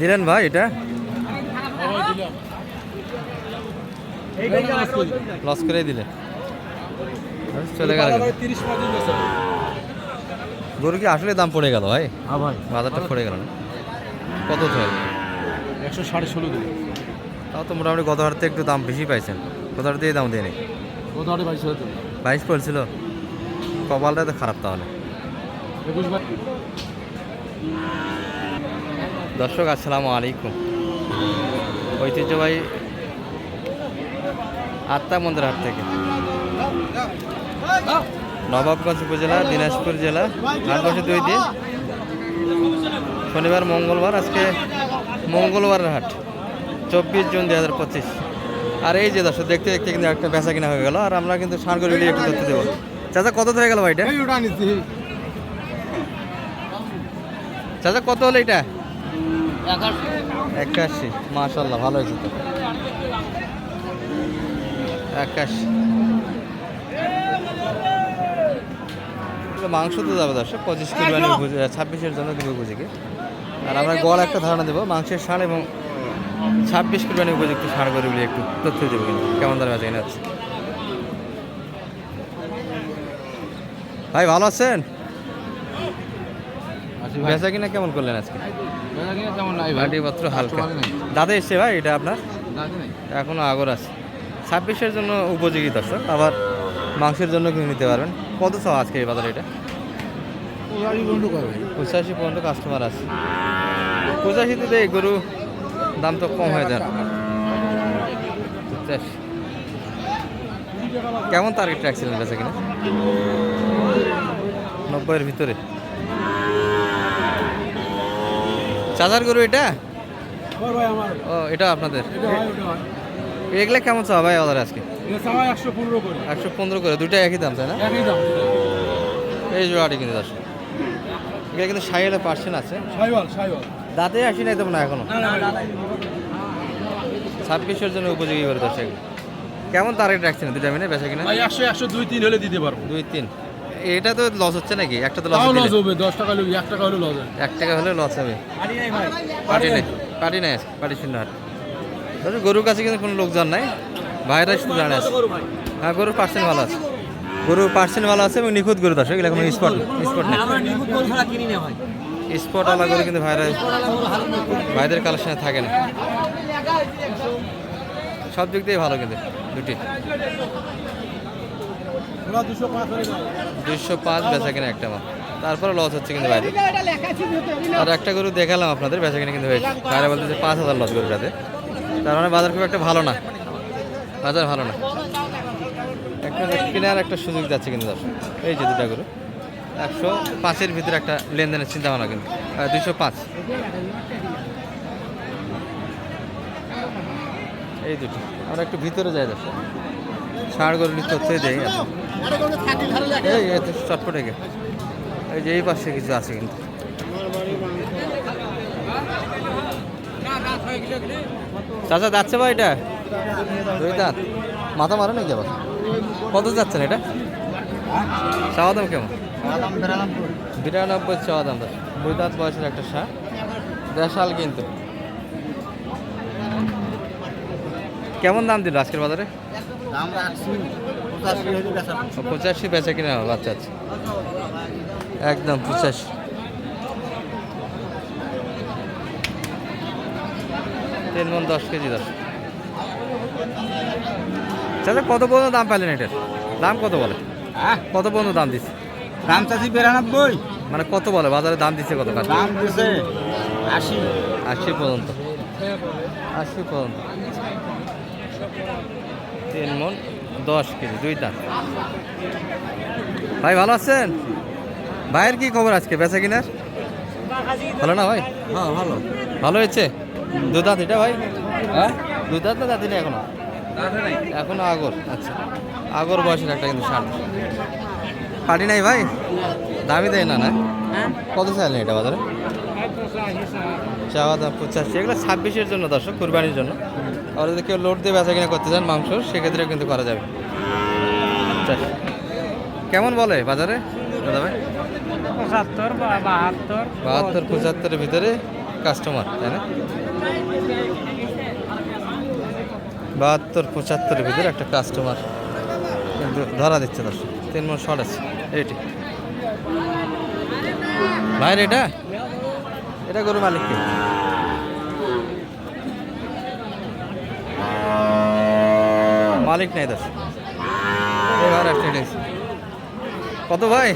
দিলেন ভাই এটা? লস করে দিলে। চলে গেল গরু কি আসলে দাম পড়ে গেল ভাই? হ্যাঁ ভাই। বাজারটা পড়ে গেল না? কত ছয় একশো সাড়ে ষোলো দিন। তাও তো মোটামুটি গত হাটতে একটু দাম বেশি পাইছেন। গত হাট দিয়ে দাম দেয়নি। আটে বাইশ বাইশ পড়ছিল। কপালটা তো খারাপ তাহলে। একুশ দর্শক আসসালামু আলাইকুম। ঐতিহ্যবাহী আত্মা মন্দির হাট থেকে। নবাবগঞ্জ উপজেলা দিনাজপুর জেলা হাট বসে দুই দিন। শনিবার মঙ্গলবার আজকে মঙ্গলবারের হাট চব্বিশ জুন দুই হাজার পঁচিশ। আর এই যে দর্শক দেখতে দেখতে কিন্তু একটা বেচা কিনা হয়ে গেল আর আমরা কিন্তু সার করে একটু তথ্য দেবো। চাচা কত হয়ে গেল ভাইটা চাচা কত হলো এটা? একাশি। মাশাল্লাহ ভালো হয়েছে তো। একাশি। মাংস তো যাবে দর্শক পঁচিশ কুরবানি ছাব্বিশের জন্য দেবো বুঝিকে আর আমরা গড় একটা ধারণা দেবো মাংসের সার এবং ছাব্বিশ কিলো কুরবানি উপযুক্ত সার করে বলে একটু তথ্য দেবো কিন্তু কেমন দাম আছে ভাই ভালো আছেন? বেচা কিনা কেমন করলেন আজকে? ভাই। মাটিপত্র হালকা। দাদা এসছে ভাই এটা আপনার? দাঁড়াতে নাই। এখনও আগর আছে। ছাব্বিশের জন্য উপযোগী দর্শক আবার মাংসের জন্য কিনে নিতে পারবেন। কত চাও আজকে এই বাজারে এটা? পঁচাশি পর্যন্ত কাস্টমার আছে। পঁচাশিতে তো এই গরু দাম তো কম হয়ে যায় পঁচাশি। কেমন টার্গেট রাখছিলেন বেচা কিনা? নব্বইয়ের ভিতরে। চাচার গরু এটা? ও এটা আপনাদের? এগুলা কেমন চাও ভাই বাজারে আজকে? একশো পনেরো করে। দুটাই একই দাম তাই না? একই দাম। এই জোড়াটি কিন্তু দশ। এটা কিন্তু সাইলে পার্সেন্ট আছে। সাইওয়াল সাইওয়াল। দাঁতে আসি নাই না এখনও ছাব্বিশের জন্য উপযোগী করে এগুলো। কেমন টার্গেট রাখছেন দুটা মিনিট বেচা কিনা? একশো একশো দুই তিন হলে দিতে পারব। দুই তিন। এটা তো লস হচ্ছে নাকি? একটা তো লস লস হবে দশ টাকা হলে এক টাকা হলে লস হবে। এক টাকা হলে লস হবে। পার্টি নেই পার্টি নেই আজকে পার্টি শূন্য হাট তবে গরুর কাছে কিন্তু কোনো লোকজন নাই। ভাইরা শুধু জানে আছে। হ্যাঁ গরুর পার্সেন্ট ভালো আছে। গরুর পার্সেন্ট ভালো আছে এবং নিখুঁত গরু দর্শক এগুলো কোনো স্পট স্পট নেই। স্পট আলা গরু কিন্তু ভাইরা ভাইদের কালেকশনে থাকে না। সব দিক দিয়ে ভালো কিন্তু দুটি। দুশো পাঁচ বেচা কিনা একটা মাল। তারপরে লস হচ্ছে কিন্তু বাইরে আর একটা গরু দেখালাম আপনাদের, বেচা কিনা কিন্তু হয়েছে। বাইরে বলতে যে পাঁচ হাজার লস গরুটাতে তার মানে বাজার খুব একটা ভালো না। বাজার ভালো না। একটা কেনার একটা সুযোগ যাচ্ছে কিন্তু দর্শক। এই যে দুটা গরু। একশো পাঁচের ভিতরে একটা লেনদেনের চিন্তা ভাবনা কিন্তু দুইশো পাঁচ। এই দুটো। আমরা একটু ভিতরে যাই দর্শক। ষাড় গরু নিতে হচ্ছে দেয় চটপটে এই যে এই পাশে কিছু আছে কিন্তু। চাচা যাচ্ছে ভাই এটা? দুই দাঁত। মাথা মারে নাকি আবার? কত যাচ্ছেন এটা? চাওয়া দাম কেমন? বিরানব্বই চাওয়া দাম দুই দাঁত বয়সের একটা শাক দেশাল কিন্তু। কেমন দাম দিল আজকের বাজারে? পঁচাশি বেচা কিনা হবে? বাচ্চা আছে একদম পঁচাশি। তিন মন দশ কেজি দশ। চাচা কত পর্যন্ত দাম পেলেন এটার? দাম কত বলে? কত পর্যন্ত দাম দিচ্ছে দাম চাষি বিরানব্বই। মানে কত বলে? বাজারে দাম দিচ্ছে কত দাম দিছে আশি। আশি পর্যন্ত। আশি পর্যন্ত। তিন মন দশ কেজি দুই দাম ভাই ভালো আছেন? ভাইয়ের কি খবর আজকে? বেচা কিনার? ভালো না ভাই? হ্যাঁ ভালো। ভালো হয়েছে? দু দাঁত এটা ভাই? হ্যাঁ? দু দাঁত না দাঁতি নেই এখনও? এখনও আগর। আচ্ছা। আগর বয়সের একটা কিন্তু ষাট পাটি নাই ভাই? দামি দেয় না না? কত চাইলেন এটা বাজারে? চাওয়া দাম পঁচাশি এগুলো ছাব্বিশের জন্য দর্শক কুরবানির জন্য। আর যদি কেউ লোড দিয়ে বেচা কিনা করতে চান মাংস সেক্ষেত্রেও কিন্তু করা যাবে। কেমন বলে বাজারে দাদা ভাই পঁচাত্তর বাহাত্তর। বাহাত্তর পঁচাত্তরের ভিতরে কাস্টমার তাই না? বাহাত্তর পঁচাত্তরের ভিতরে একটা কাস্টমার কিন্তু ধরা দিচ্ছে দর্শক। তিন মন শর্ট আছে। এইটি। ভাইয়ের এটা? এটা গরু মালিক মালিক নেই নিয়েছি। কত ভাই?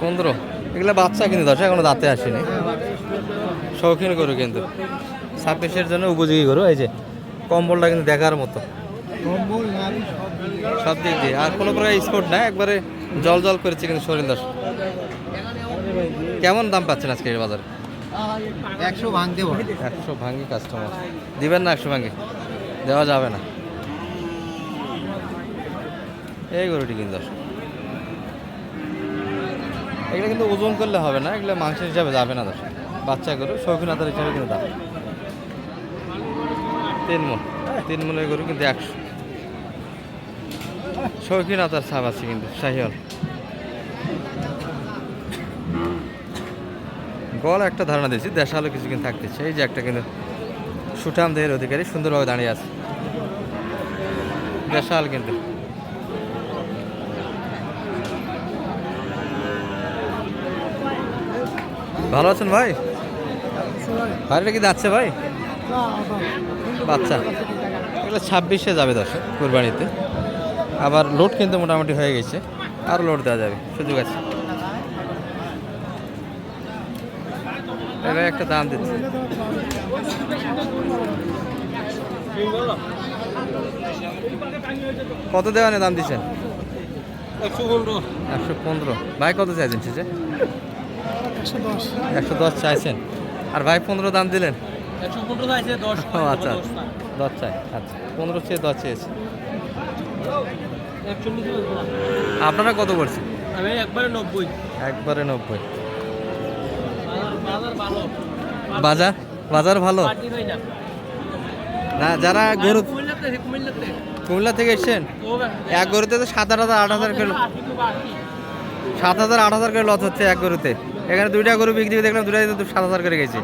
পনেরো। এগুলো বাচ্চা কিন্তু দশ এখনও দাঁতে আসেনি। শৌখিন গরু কিন্তু। ছাব্বিশের জন্য উপযোগী গরু এই যে কম্বলটা কিন্তু দেখার মতো। সব দিক দিয়ে। আর কোনো প্রকার স্পোর্ট না একবারে জল জল করেছে কিন্তু শরীর দশ কেমন দাম পাচ্ছেন আজকে এই বাজারে? একশো ভাঙতে একশো ভাঙ্গি কাস্টমার দিবেন না একশো ভাঙ্গি দেওয়া যাবে না। এই গরুটি কিন্তু এগুলো কিন্তু ওজন করলে হবে না, এগুলো মাংসের হিসাবে যাবে না দশ বাচ্চা গরু, শৌখিনতার হিসাবে কিন্তু দাম। তিন মন তিন মনের গরু কিন্তু একশো। শৌখিনতার ছাপ আছে কিন্তু, শাহিওয়াল। গল একটা ধারণা দিয়েছি, দেশালো কিছু কিন্তু থাকতেছে। এই যে একটা কিন্তু সুঠাম দেহের অধিকারী সুন্দরভাবে দাঁড়িয়ে আছে। দেশাল কিন্তু। ভালো আছেন ভাই? বাড়িটা কি যাচ্ছে ভাই? বাচ্চা। এগুলো ছাব্বিশে যাবে দর্শক, কুরবানিতে। আবার লোড কিন্তু মোটামুটি হয়ে গেছে। আরও লোড দেওয়া যাবে, সুযোগ আছে। এবার একটা দাম দিচ্ছে। কত দেওয়া নিয়ে দাম দিচ্ছেন? একশো পনেরো। একশো পনেরো। ভাই কত চাইছেন শেষে? একশো দশ। চাইছেন। আর ভাই পনেরো দাম দিলেন? আচ্ছা দশ চাই। আচ্ছা পনেরো চেয়ে দশ চেয়েছে। একশো আপনারা কত করছেন? আমি একবারে নব্বই। একবারে নব্বই। বাজার ভালো। বাজার? ভালো? না যারা গরু কুমিল্লা থেকে এসছেন? এক গরুতে তো সাত আট হাজার আট হাজার করে সাত হাজার আট হাজার করে লস হচ্ছে এক গরুতে। এখানে দুইটা গরু বিক্রি করে দেখলাম দুটাই তো সাত হাজার করে গেছে।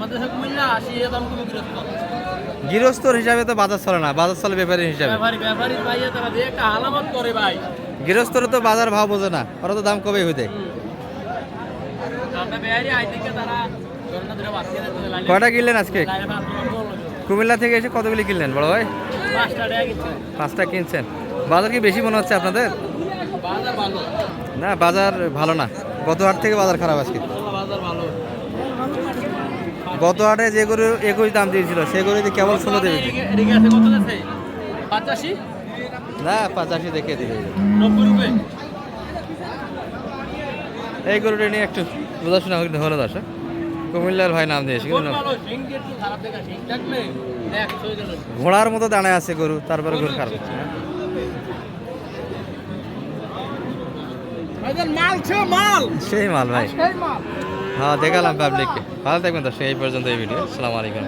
গৃহস্থর হিসাবে তো বাজার চলে না বাজার চলে ব্যাপারীর হিসাবে। ব্যাপারি ভাই। গৃহস্থর তো বাজার ভাব বোঝে না ওরা তো দাম কবে হইতে। কয়টা কিনলেন আজকে? কুমিল্লা থেকে এসে কতগুলি কিনলেন বড় ভাই? পাঁচটা কিনছেন। বাজার কি বেশি মনে হচ্ছে আপনাদের? না বাজার ভালো না। গত হাট থেকে বাজার খারাপ আজকে। গত হাটে যে গরু একুশ দাম দিয়েছিল সে গরু কেবল ষোলো দেবে? না পঁচাশি দেখে দিবে এই গরুটা নিয়ে একটু বোঝাশোনা হলো দর্শক। কুমিল্লার ভাই নাম দিয়েছে কিন্তু ঘোড়ার মতো দাঁড়ায় আছে গরু তারপরে গরু খারাপ। মাল সেই মাল ভাই। হ্যাঁ দেখালাম পাবলিককে ভালো থাকবেন তো সেই পর্যন্ত এই ভিডিও। আসসালামু আলাইকুম।